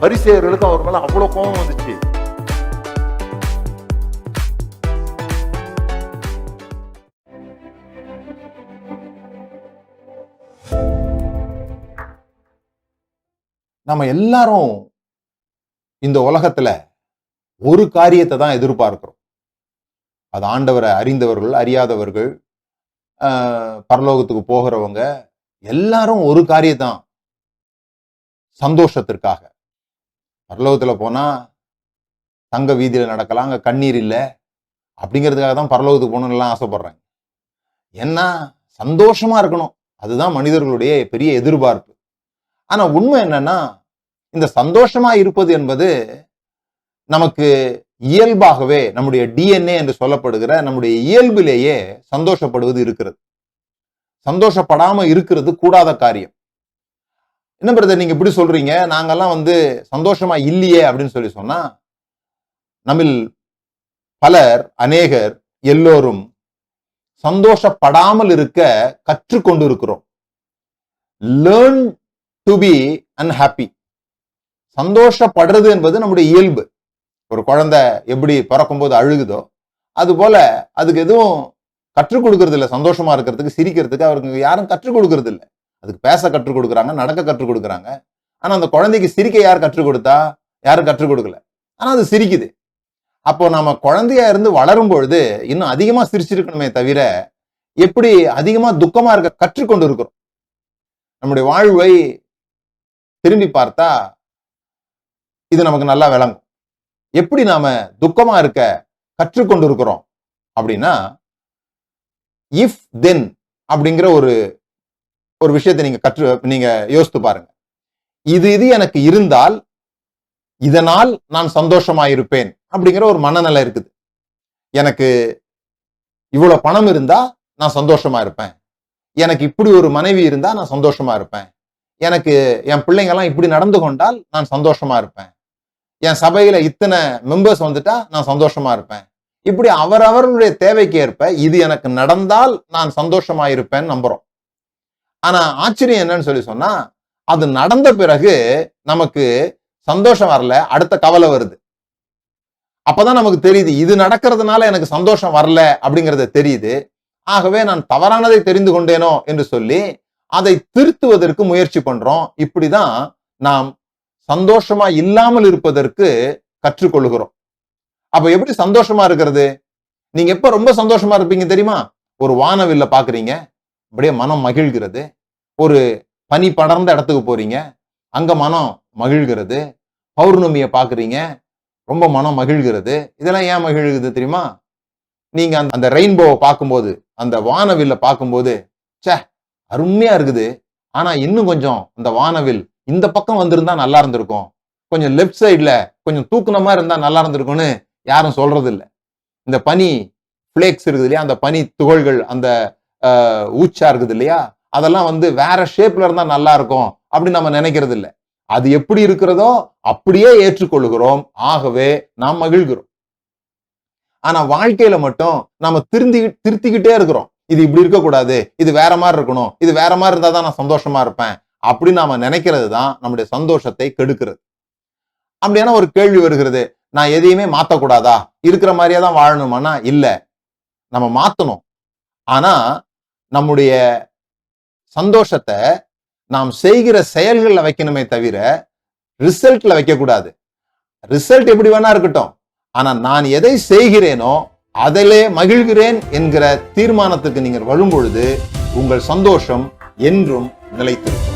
பரிசேயர்களுக்கு அவர் மேல அவ்வளவு கோபம் வந்துச்சு. நம்ம எல்லாரும் இந்த உலகத்துல ஒரு காரியத்தை தான் எதிர்பார்க்கிறோம். அது ஆண்டவரை அறிந்தவர்கள் அறியாதவர்கள் ஆஹ், பரலோகத்துக்கு போகிறவங்க எல்லாரும் ஒரு காரியத்தான். சந்தோஷத்திற்காக. பரலோகத்துல போனால் தங்க வீதியில நடக்கலாம் அங்க கண்ணீர் இல்லை அப்படிங்கிறதுக்காக தான் பரலோகத்துக்கு போகணும்னு ஆசைப்பட்றாங்க ஆசைப்படுறாங்க. ஏன்னா சந்தோஷமா இருக்கணும். அதுதான் மனிதர்களுடைய பெரிய எதிர்பார்ப்பு. ஆனா உண்மை என்னன்னா இந்த சந்தோஷமா இருப்பது என்பது நமக்கு இயல்பாகவே நம்முடைய டிஎன்ஏ என்று சொல்லப்படுகிற நம்முடைய இயல்பிலேயே சந்தோஷப்படுவது இருக்கிறது. சந்தோஷப்படாமல் இருக்கிறது கூடாத காரியம். என்ன பிரதர் நீங்க இப்படி சொல்றீங்க? நாங்கெல்லாம் வந்து சந்தோஷமா இல்லையே அப்படின்னு சொல்லி சொன்னா நம்மில் பலர் அநேகர் எல்லோரும் சந்தோஷப்படாமல் இருக்க கற்றுக்கொண்டு இருக்கிறோம் லேர்ன் டு பி அன்ஹாப்பி சந்தோஷப்படுறது என்பது நம்முடைய இயல்பு. ஒரு குழந்தை எப்படி பிறக்கும்போது அழுகுதோ அது போல அதுக்கு எதுவும் கற்றுக் கொடுக்கறது இல்லை சந்தோஷமா இருக்கிறதுக்கு சிரிக்கிறதுக்கு அவருக்கு யாரும் கற்றுக் கொடுக்கறது இல்லை அதுக்கு பேச கற்றுக் கொடுக்குறாங்க நடக்க கற்றுக் கொடுக்குறாங்க. ஆனா அந்த குழந்தைக்கு சிரிக்க யார் கற்றுக் கொடுத்தா? யாரும் கற்றுக் கொடுக்கல. ஆனா அது சிரிக்குது. அப்போ நாம குழந்தையா இருந்து வளரும் பொழுது இன்னும் அதிகமா சிரிச்சிருக்கணுமே தவிர எப்படி அதிகமா துக்கமா இருக்க கற்றுக்கொண்டு இருக்கிறோம்? நம்முடைய வாழ்வை திரும்பி பார்த்தா இது நமக்கு நல்லா விளங்கும். எப்படி நாம துக்கமா இருக்க கற்றுக்கொண்டு இருக்கிறோம்? அப்படின்னா இஃப் தென் அப்படிங்கிற ஒரு ஒரு விஷயத்தை நீங்க கற்று நீங்க யோசித்து பாருங்க. இது இது எனக்கு இருந்தால் இதனால் நான் சந்தோஷமா இருப்பேன் அப்படிங்கிற ஒரு மனநிலை இருக்குது. எனக்கு இவ்வளவு பணம் இருந்தா நான் சந்தோஷமா இருப்பேன். எனக்கு இப்படி ஒரு மனைவி இருந்தா நான் சந்தோஷமா இருப்பேன். எனக்கு என் பிள்ளைங்கெல்லாம் இப்படி நடந்து கொண்டால் நான் சந்தோஷமா இருப்பேன். என் சபையில இத்தனை மெம்பர்ஸ் வந்துட்டா நான் சந்தோஷமா இருப்பேன். இப்படி அவரவர்களுடைய தேவைக்கு ஏற்ப இது எனக்கு நடந்தால் நான் சந்தோஷமா இருப்பேன்னு நம்புறோம். ஆனா ஆச்சரியம் என்னன்னு சொல்லி சொன்னா அது நடந்த பிறகு நமக்கு சந்தோஷம் வரல அடுத்த கவலை வருது. அப்பதான் நமக்கு தெரியுது இது நடக்கிறதுனால எனக்கு சந்தோஷம் வரல அப்படிங்கறது தெரியுது. ஆகவே நான் தவறானதை தெரிந்து கொண்டேனோ என்று சொல்லி அதை திருத்துவதற்கு முயற்சி பண்றோம். இப்படிதான் நாம் சந்தோஷமா இல்லாமல் இருப்பதற்கு கற்றுக்கொள்கிறோம். அப்ப எப்படி சந்தோஷமா இருக்கிறது? நீங்க எப்ப ரொம்ப சந்தோஷமா இருப்பீங்க தெரியுமா? ஒரு வானவில்ல பாக்குறீங்க அப்படியே மனம் மகிழ்கிறது. ஒரு பனி படர்ந்த இடத்துக்கு போறீங்க. அங்க மனம் மகிழ்கிறது. பௌர்ணமியை பாக்குறீங்க ரொம்ப மனம் மகிழ்கிறது. இதெல்லாம் ஏன் மகிழ்கிறது தெரியுமா? நீங்க அந்த- அந்த ரெயின்போவை பார்க்கும்போது அந்த வானவில்ல பார்க்கும்போது ச்சே அருமையா இருக்குது. ஆனா இன்னும் கொஞ்சம் அந்த வானவில் இந்த பக்கம் வந்திருந்தா நல்லா இருந்திருக்கும். கொஞ்சம் லெஃப்ட் சைடில் கொஞ்சம் தூக்குன மாதிரி இருந்தா நல்லா இருந்திருக்கும்னு யாரும் சொல்றது இல்லை இந்த பனி பிளேக்ஸ் இருக்குது இல்லையா? அந்த பனி துகள்கள் அந்த ஊச்சா இருக்குது இல்லையா? அதெல்லாம் வந்து வேற ஷேப்ல இருந்தா நல்லா இருக்கும் அப்படின்னு நம்ம நினைக்கிறது இல்ல அது எப்படி இருக்கிறதோ அப்படியே ஏற்றுக்கொள்கிறோம். ஆகவே நாம் மகிழ்கிறோம். ஆனா வாழ்க்கையில மட்டும் நாம திருந்தி திருத்திக்கிட்டே இருக்கிறோம். இது இப்படி இருக்கக்கூடாது இது வேற மாதிரி இருக்கணும் இது வேற மாதிரி இருந்தா தான் நான் சந்தோஷமா இருப்பேன் அப்படி நாம நினைக்கிறது தான் நம்முடைய சந்தோஷத்தை கெடுக்கிறது. அப்படியான ஒரு கேள்வி வருகிறது நான் எதையுமே மாத்தக்கூடாதா? இருக்கிற மாதிரியே தான் வாழணுமானா இல்ல. நம்ம மாத்தணும். ஆனா நம்முடைய சந்தோஷத்தை நாம் செய்கிற செயல்களில் வைக்கணுமே தவிர ரிசல்ட்ல வைக்கக்கூடாது. ரிசல்ட் எப்படி வேணா இருக்கட்டும். ஆனா நான் எதை செய்கிறேனோ அதிலே மகிழ்கிறேன் என்கிற தீர்மானத்துக்கு நீங்கள் வரும்பொழுது உங்கள் சந்தோஷம் என்றும் நிலைத்திருக்கும்.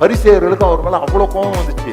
பரிசேயர்களுக்கு அவர் மேலே அவ்வளோ கோபம் வந்துச்சு.